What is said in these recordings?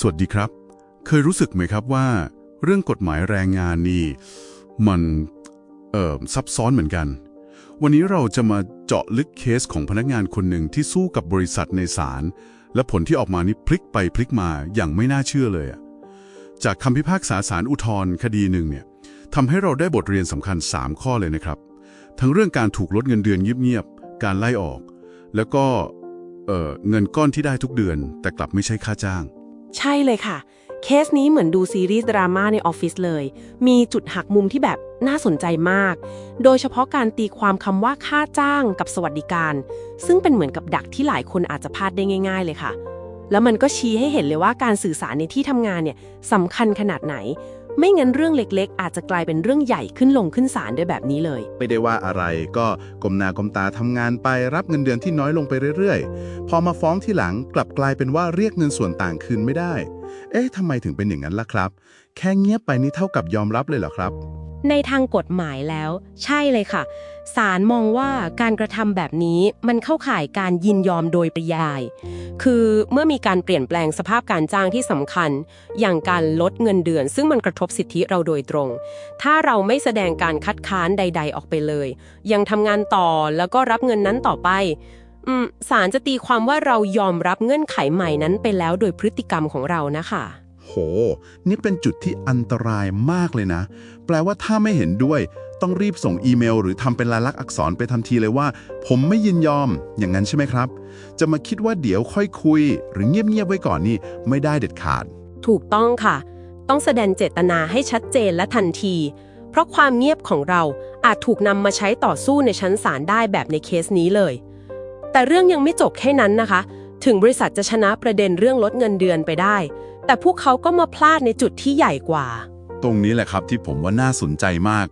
สวัสดีครับ เคยรู้สึกไหมครับว่า เรื่องกฎหมายแรงงานนี่ มันเอ่อซับซ้อนเหมือนกัน วันนี้เราจะมาเจาะลึกเคสของพนักงานคนหนึ่งที่สู้กับบริษัทในศาลและผลที่ออกมานี่พลิกไปพลิกมาอย่างไม่น่าเชื่อเลย จากคำพิพากษาศาลอุทธรณ์คดีหนึ่งเนี่ยทำให้เราได้บทเรียนสำคัญ 3 ข้อเลยนะครับ ทั้งเรื่องการถูกลดเงินเดือนเงียบๆการไล่ออก แล้วก็เเงินก้อนที่ได้ทุกเดือน แต่กลับไม่ใช่ค่าจ้าง ใช่เลยค่ะ เคสนี้เหมือนดูซีรีส์ดราม่าในออฟฟิศเลย มีจุดหักมุมที่แบบน่าสนใจมาก โดยเฉพาะการตีความคำว่าค่าจ้างกับสวัสดิการ ซึ่งเป็นเหมือนกับดักที่หลายคนอาจจะพลาดได้ง่าย ๆ เลยค่ะ แล้วมันก็ชี้ให้เห็นเลยว่าการสื่อสารในที่ทำงานเนี่ยสำคัญขนาดไหน ไม่งั้นเรื่องเล็กๆ อาจจะกลายเป็นเรื่องใหญ่ขึ้นลงขึ้นศาลด้วยแบบนี้เลย ไม่ได้ว่าอะไรก็กลมหน้ากลมตาทำงานไปรับเงินเดือนที่น้อยลงไปเรื่อยๆ พอมาฟ้องที่หลังกลับกลายเป็นว่าเรียกเงินส่วนต่างคืนไม่ได้ เอ๊ะทำไมถึงเป็นอย่างนั้นล่ะครับ แค่เงียบไปนี่เท่ากับยอมรับเลยเหรอครับ ในทางกฎหมายแล้ว ใช่เลยค่ะศาลมองว่าการกระทำแบบนี้มันเข้าข่ายการยินยอมโดยปริยาย คือเมื่อมีการเปลี่ยนแปลงสภาพการจ้างที่สำคัญ อย่างการลดเงินเดือน ซึ่งมันกระทบสิทธิเราโดยตรง ถ้าเราไม่แสดงการคัดค้านใด ๆ ออกไปเลย ยังทำงานต่อแล้วก็รับเงินนั้นต่อไปศาลจะตีความว่าเรายอมรับเงื่อนไขใหม่นั้นไปแล้วโดยพฤติกรรมของเรานะคะ โห นี่เป็นจุดที่อันตรายมากเลยนะ แปลว่าถ้าไม่เห็นด้วย ต้องรีบส่งอีเมล หรือทำเป็นลายลักษณ์อักษรไปทันทีเลยว่า ผมไม่ยินยอม อย่างนั้นใช่ไหมครับ จะมาคิดว่าเดี๋ยวค่อยคุย หรือเงียบๆไว้ก่อนนี่ไม่ได้เด็ดขาด ถูกต้องค่ะ ต้องแสดงเจตนาให้ชัดเจนและทันที เพราะความเงียบของเราอาจถูกนำมาใช้ต่อสู้ในชั้นศาลได้แบบในเคสนี้เลย แต่เรื่องยังไม่จบแค่นั้นนะคะ ถึงบริษัทจะชนะประเด็นเรื่องลดเงินเดือนไปได้ แต่พวกเขาก็มาพลาดในจุดที่ใหญ่กว่า ตรงนี้แหละครับที่ผมว่าน่าสนใจมาก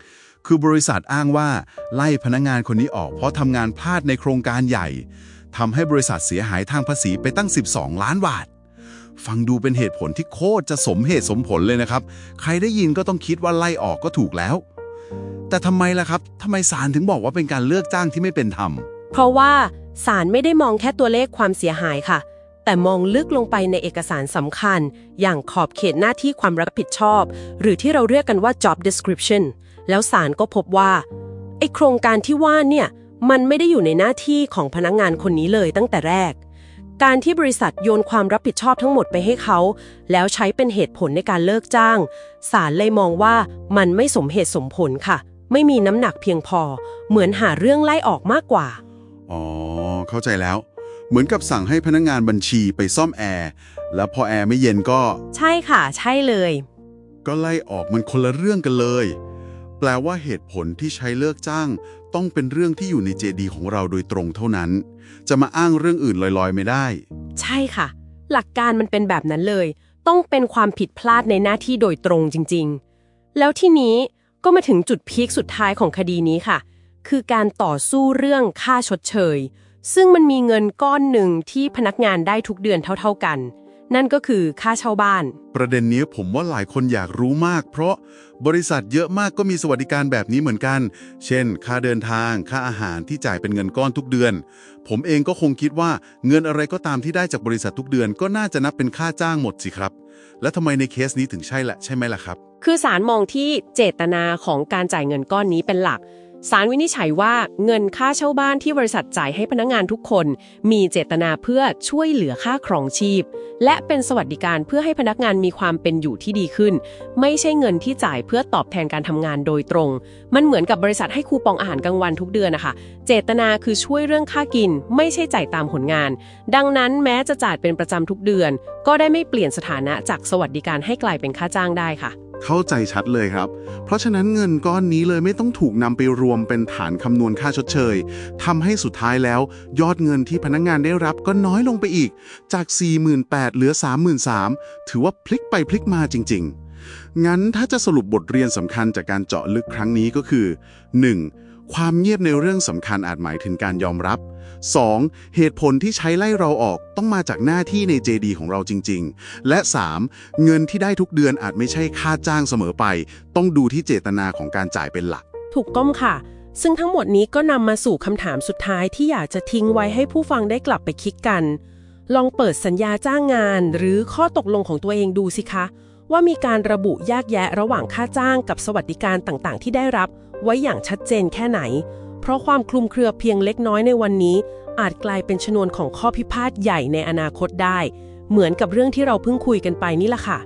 คือบริษัทอ้างว่าไล่พนักงานคนนี้ออกเพราะทำงานพลาดในโครงการใหญ่ทำให้บริษัทเสียหายทางภาษีไปตั้ง 12 ล้านบาท ฟังดูเป็นเหตุผลที่โคตรจะสมเหตุสมผลเลยนะครับ ใครได้ยินก็ต้องคิดว่าไล่ออกก็ถูกแล้ว แต่ทำไมล่ะครับทำไมศาลถึงบอกว่าเป็นการเลือกจ้างที่ไม่เป็นธรรม เพราะว่าศาลไม่ได้มองแค่ตัวเลขความเสียหายค่ะ แต่มองลึกลงไปในเอกสารสำคัญ อย่างขอบเขตหน้าที่ความรับผิดชอบ หรือที่เราเรียกกันว่า job description แล้วศาลก็พบว่าไอโครงการที่ว่าเนี่ยมันไม่ได้อยู่ในหน้าที่ของพนักงานคนนี้เลยตั้งแต่แรก การที่บริษัทโยนความรับผิดชอบทั้งหมดไปให้เขา แล้วใช้เป็นเหตุผลในการเลิกจ้างศาลเลยมองว่ามันไม่สมเหตุสมผลค่ะ ไม่มีน้ำหนักเพียงพอ เหมือนหาเรื่องไล่ออกมากกว่า อ๋อ เข้าใจแล้ว เหมือนกับสั่งให้พนักงานบัญชีไปซ่อมแอร์แล้วพอแอร์ไม่เย็นก็ใช่ค่ะ ใช่เลย ก็ไล่ออกมันคนละเรื่องกันเลย แปลว่าเหตุผลที่ใช้เลิกจ้าง ต้องเป็นเรื่องที่อยู่ในเจดีของเราโดยตรงเท่านั้น จะมาอ้างเรื่องอื่นลอยๆ ไม่ได้ ใช่ค่ะ หลักการมันเป็นแบบนั้นเลย ต้องเป็นความผิดพลาดในหน้าที่โดยตรงจริง ๆ แล้วที่นี้ก็มาถึงจุดพีคสุดท้ายของคดีนี้ค่ะ คือการต่อสู้เรื่องค่าชดเชย ซึ่งมันมีเงินก้อนหนึ่งที่พนักงานได้ทุกเดือนเท่าๆกัน นั่นก็คือค่าเช่าบ้าน ประเด็นนี้ผมว่าหลายคนอยากรู้มาก เพราะบริษัทเยอะมากก็มีสวัสดิการแบบนี้เหมือนกัน เช่น ค่าเดินทาง ค่าอาหารที่จ่ายเป็นเงินก้อนทุกเดือน ผมเองก็คงคิดว่าเงินอะไรก็ตามที่ได้จากบริษัททุกเดือน ก็น่าจะนับเป็นค่าจ้างหมดสิครับ แล้วทำไมในเคสนี้ถึงใช่ละใช่ไหมล่ะครับ คือศาลมองที่เจตนาของการจ่ายเงินก้อนนี้เป็นหลัก ศาลวินิจฉัยว่าเงินค่าเช่าบ้านที่บริษัทจ่ายให้พนักงานทุกคน มีเจตนาเพื่อช่วยเหลือค่าครองชีพ และเป็นสวัสดิการเพื่อให้พนักงานมีความเป็นอยู่ที่ดีขึ้น ไม่ใช่เงินที่จ่ายเพื่อตอบแทนการทำงานโดยตรง มันเหมือนกับบริษัทให้คูปองอาหารกลางวันทุกเดือนนะคะ เจตนาคือช่วยเรื่องค่ากิน ไม่ใช่จ่ายตามผลงาน ดังนั้นแม้จะจ่ายเป็นประจำทุกเดือน ก็ได้ไม่เปลี่ยนสถานะจากสวัสดิการให้กลายเป็นค่าจ้างได้ค่ะ เข้าใจชัดเลยครับ เพราะฉะนั้นเงินก้อนนี้เลยไม่ต้องถูกนำไปรวมเป็นฐานคำนวณค่าชดเชยทำให้สุดท้ายแล้ว ยอดเงินที่พนักงานได้รับก็น้อยลงไปอีก จาก 48,000เหลือ 33,000 ถือว่าพลิกไปพลิกมาจริง ๆ งั้นถ้าจะสรุปบทเรียนสำคัญจากการเจาะลึกครั้งนี้ก็คือ 1. ความเงียบในเรื่องสำคัญอาจหมายถึงการยอมรับ 2. เหตุผลที่ใช้ไล่เราออกต้องมาจากหน้าที่ใน JD ของเราจริง ๆ และ 3. เงินที่ได้ทุกเดือนอาจไม่ใช่ค่าจ้างเสมอไป ต้องดูที่เจตนาของการจ่ายเป็นหลัก ถูกต้องค่ะ ซึ่งทั้งหมดนี้ก็นำมาสู่คำถามสุดท้ายที่อยากจะทิ้งไว้ให้ผู้ฟังได้กลับไปคิดกัน ลองเปิดสัญญาจ้างงาน หรือข้อตกลงของตัวเองดูสิคะ ว่ามีการระบุแยกแยะระหว่างค่าจ้างกับสวัสดิการต่างๆ ที่ได้รับ ไว้อย่างชัดเจนแค่ไหน เพราะความคลุมเครือเพียงเล็กน้อยในวันนี้ อาจกลายเป็นชนวนของข้อพิพาทใหญ่ในอนาคตได้ เหมือนกับเรื่องที่เราเพิ่งคุยกันไปนี่แหละค่ะ